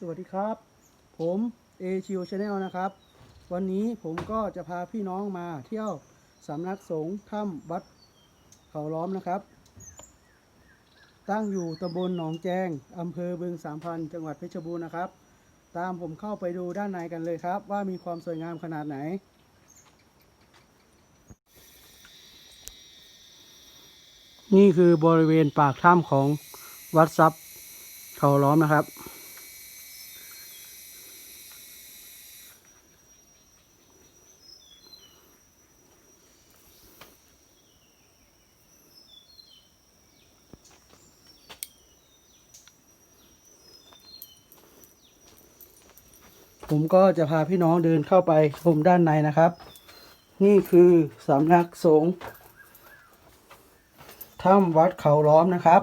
สวัสดีครับ ผมเอชิวชาแนลนะครับ วันนี้ผมก็จะพาพี่น้องมาเที่ยวสำนักสงฆ์ถ้ำวัดเขาล้อมนะครับ ตั้งอยู่ตำบลหนองแจงอำเภอบึงสามพันจังหวัดเพชรบูรณ์นะครับ ตามผมเข้าไปดูด้านในกันเลยครับ ว่ามีความสวยงามขนาดไหนนี่คือบริเวณปากถ้ำของวัดทรัพย์เขาล้อมนะครับ ผมก็จะพาพี่น้องเดินเข้าไปชมด้านในนะครับ นี่คือสำนักสงฆ์ถ้ำวัดเขาล้อมนะครับ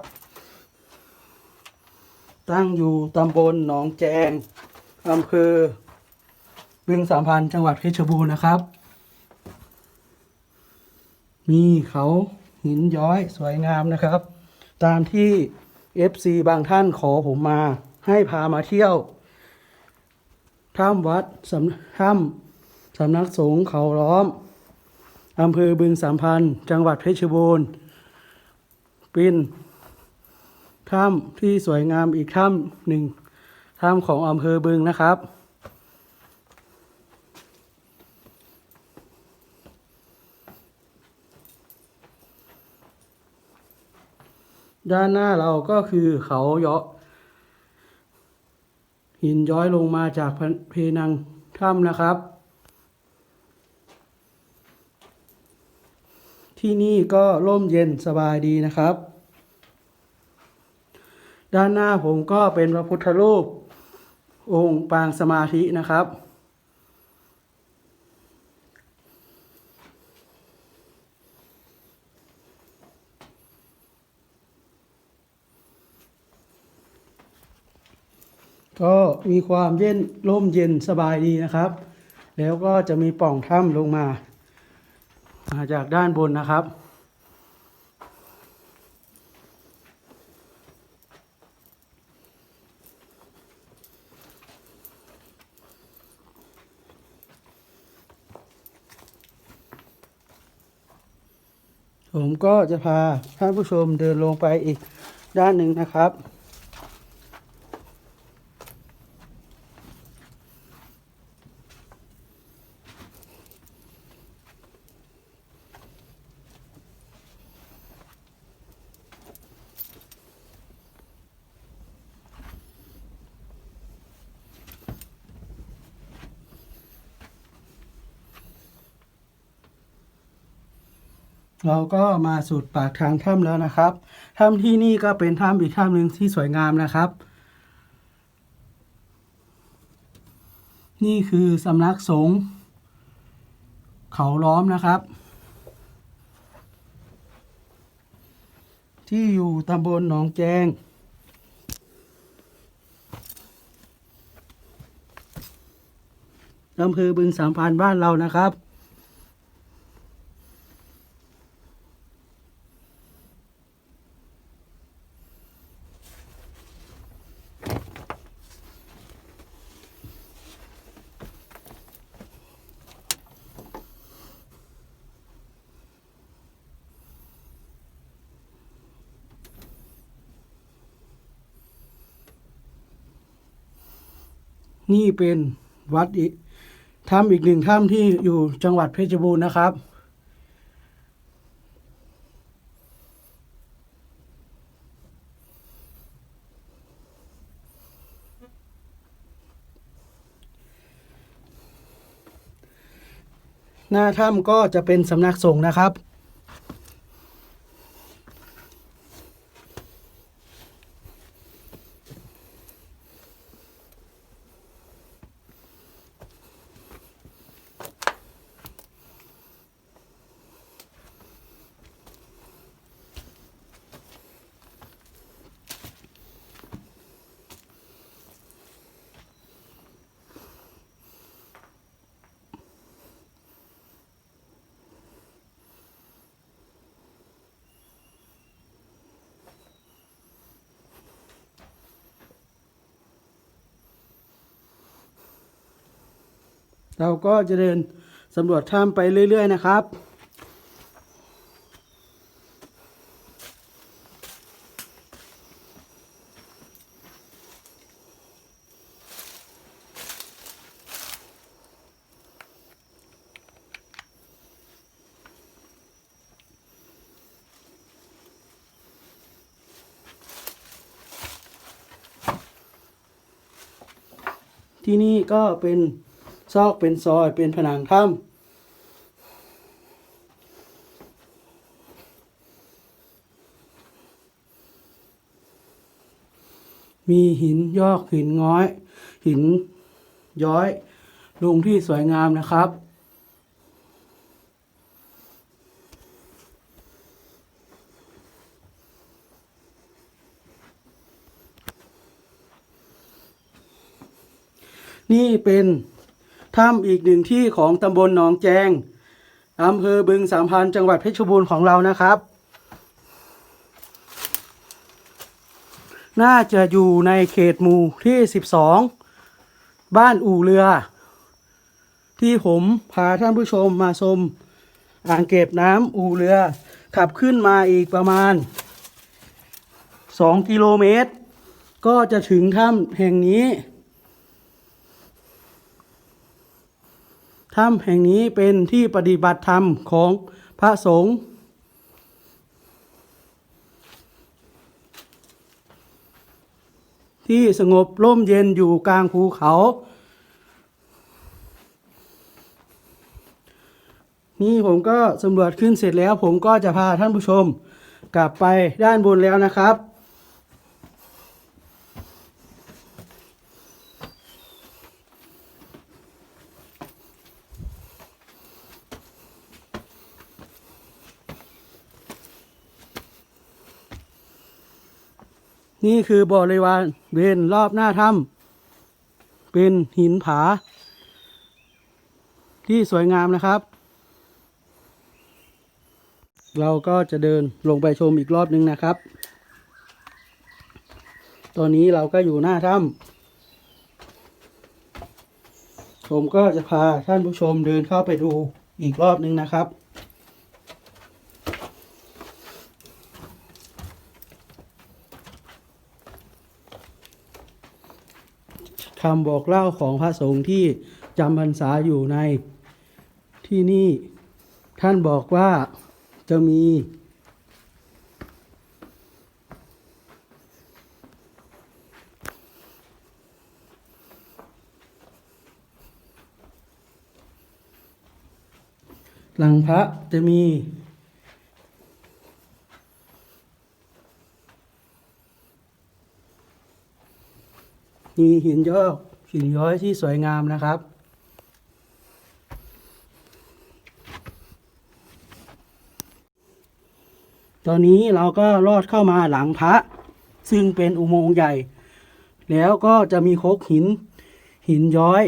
ตั้งอยู่ตำบลหนองแจงอำเภอบึงสามพันจังหวัดเพชรบูรณ์นะครับ มีเขาหินย้อยสวยงามนะครับ ตามที่ FC บางท่านขอผมมาให้พามาเที่ยว ถ้ำวัดสำถ้ำสำนักสงฆ์เขาล้อมอำเภอบึงสามพันจังหวัดเพชรบูรณ์เป็นถ้ำที่สวยงามอีกถ้ำหนึ่งถ้ำของอำเภอบึงนะครับ ด้านหน้าเราก็คือเขาเยาะ หินย้อยลงมาจากเพนังถ้ำนะครับ ที่นี่ก็ร่มเย็นสบายดีนะครับ ด้านหน้าผมก็เป็นพระพุทธรูปองค์ปางสมาธินะครับ ก็มีความเย็นร่มเย็นสบายดีนะครับ แล้วก็จะมีป่องถ้ำลงมาจากด้านบนนะครับ ผมก็จะพาท่านผู้ชมเดินลงไปอีกด้านหนึ่งนะครับ เราก็มาสุดปากทางถ้ำแล้วนะครับถ้ำที่นี่ก็เป็นถ้ำอีกถ้ำหนึ่งที่สวยงามนะครับ นี่คือสำนักสงฆ์เขาล้อมนะครับ ที่อยู่ตำบลหนองแจงอำเภอบึงสามพันบ้านเรานะครับ นี่เป็นวัดอีกถ้ำอีกหนึ่งถ้ำที่อยู่จังหวัดเพชรบูรณ์นะครับ หน้าถ้ำก็จะเป็นสำนักสงฆ์นะครับ เราก็จะเดินสำรวจถ้ำไปเรื่อย ๆ นะครับ ที่นี่ก็เป็น ซอกเป็นซอยเป็นผนังถ้ำมีหินยอกหินง้อย หินย้อยลงที่สวยงามนะครับ นี่เป็น ถ้ำอีกหนึ่งที่ของตำบลหนองแจงอำเภอบึงสามพันจังหวัดเพชรบูรณ์ของเรานะครับ น่าจะอยู่ในเขตหมู่ที่ 12 บ้านอู่เรือ ที่ผมพาท่านผู้ชมมาชมอ่างเก็บน้ำอู่เรือ ขับขึ้นมาอีกประมาณ 2 กิโลเมตร ก็จะถึงถ้ำแห่งนี้ ถ้ำแห่งนี้เป็นที่ปฏิบัติธรรมของพระสงฆ์ที่สงบร่มเย็นอยู่กลางภูเขา นี่ผมก็สำรวจขึ้นเสร็จแล้ว ผมก็จะพาท่านผู้ชมกลับไปด้านบนแล้วนะครับ นี่คือบริวารเวนรอบหน้าถ้ำเป็นหินผา ที่สวยงามนะครับ เราก็จะเดินลงไปชมอีกรอบนึงนะครับ ตอนนี้เราก็อยู่หน้าถ้ำผมก็จะพาท่านผู้ชมเดินเข้าไปดูอีกรอบนึงนะครับ คำบอกเล่าของพระสงฆ์ที่จำพรรษาอยู่ในที่นี่ท่านบอกว่าจะมี หลังพระจะมี มีหินยอกหินย้อยที่สวยงามนะครับ ตอนนี้เราก็ลอดเข้ามาหลังพระ ซึ่งเป็นอุโมงค์ใหญ่ แล้วก็จะมีโคกหิน หินย้อย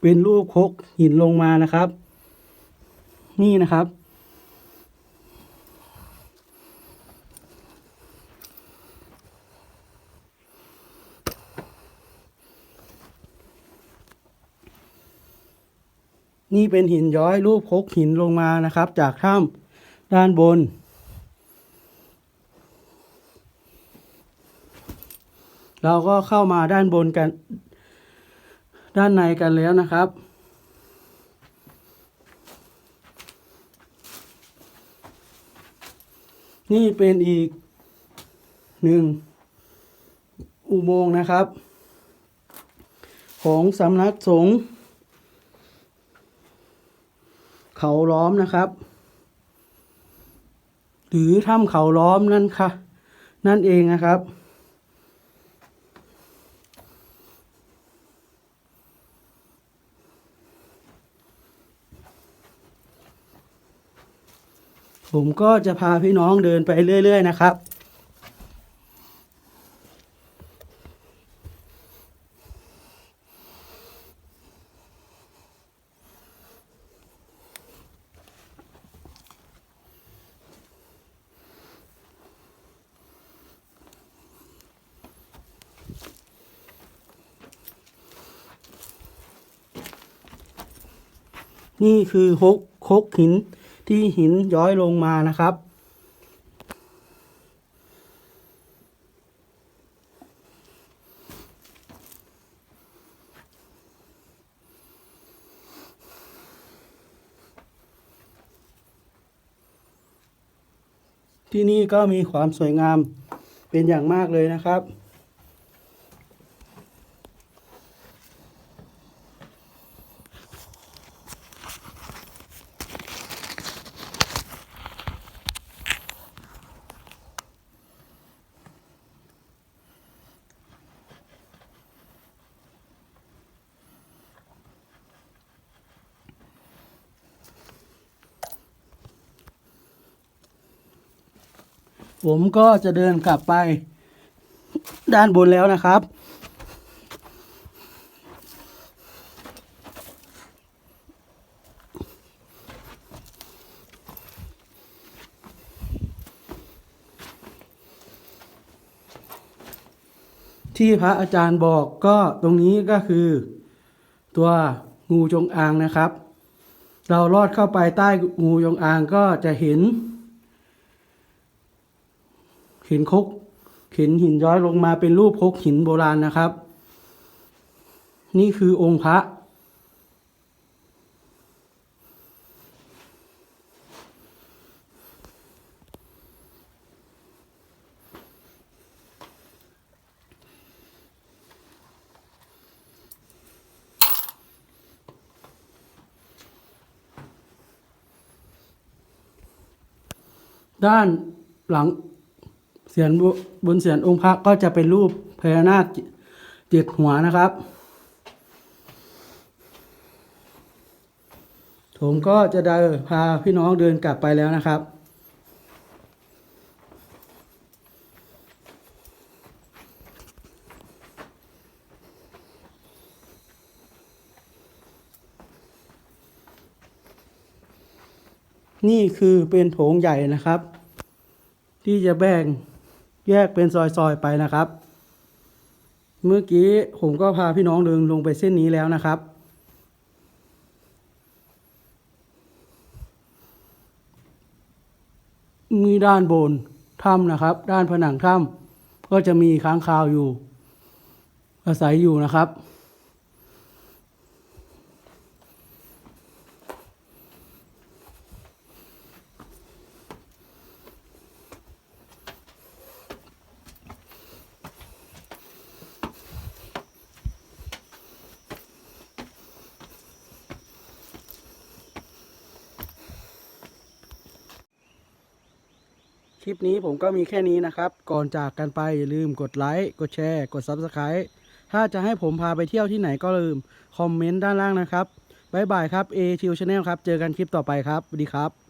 เป็นรูปโคกหินลงมานะครับ นี่นะครับ นี่เป็นหินย้อยรูปโคกหินลงมานะครับ จากถ้ำด้านบน เราก็เข้ามาด้านบนกัน ด้านในกันแล้วนะครับนี่เป็นอีกหนึ่งอุโมงค์นะครับ ของสำนักสงฆ์ เขาล้อมนะครับ หรือถ้ำเขาล้อมนั่นค่ะ นั่นเองนะครับ ผมก็จะพาพี่น้องเดินไปเรื่อย ๆ นะครับ นี่คือฮกคกหินที่หินย้อยลงมานะครับ ที่นี่ก็มีความสวยงามเป็นอย่างมากเลยนะครับ ผมก็จะเดินกลับไปด้านบนแล้วนะครับ ที่พระอาจารย์บอกก็ตรงนี้ก็คือตัวงูจงอางนะครับ เราลอดเข้าไปใต้งูจงอางก็จะเห็น ห็นคกเห็นหินย้อยลงมาเป็นรูปคกหินโบราณนะครับ นี่คือองค์พระ ด้านหลัง เสียนบบนเสียนองค์พระก็จะเป็นรูปพญานาคเจ็ดหัวนะครับผมก็จะเดินพาพี่น้องเดินกลับไปแล้วนะครับ นี่คือเป็นโถงใหญ่นะครับ ที่จะแบ่ง แยกเป็นซอยๆไปนะครับ เมื่อกี้ผมก็พาพี่น้องเดินลงไปเส้นนี้แล้วนะครับ มีด้านบนถ้ำนะครับ ด้านผนังถ้ำก็จะมีค้างคาวอยู่ อาศัยอยู่นะครับ คลิปนี้ผมก็มีแค่นี้นะครับ ก่อนจากกันไปอย่าลืมกดไลค์ กดแชร์ กด Subscribe ถ้าจะให้ผมพาไปเที่ยวที่ไหนก็ลืม คอมเมนต์ด้านล่างนะครับ บ๊ายบายครับ A ชิวชาแนลครับ เจอกันคลิปต่อไปครับสวัสดีครับ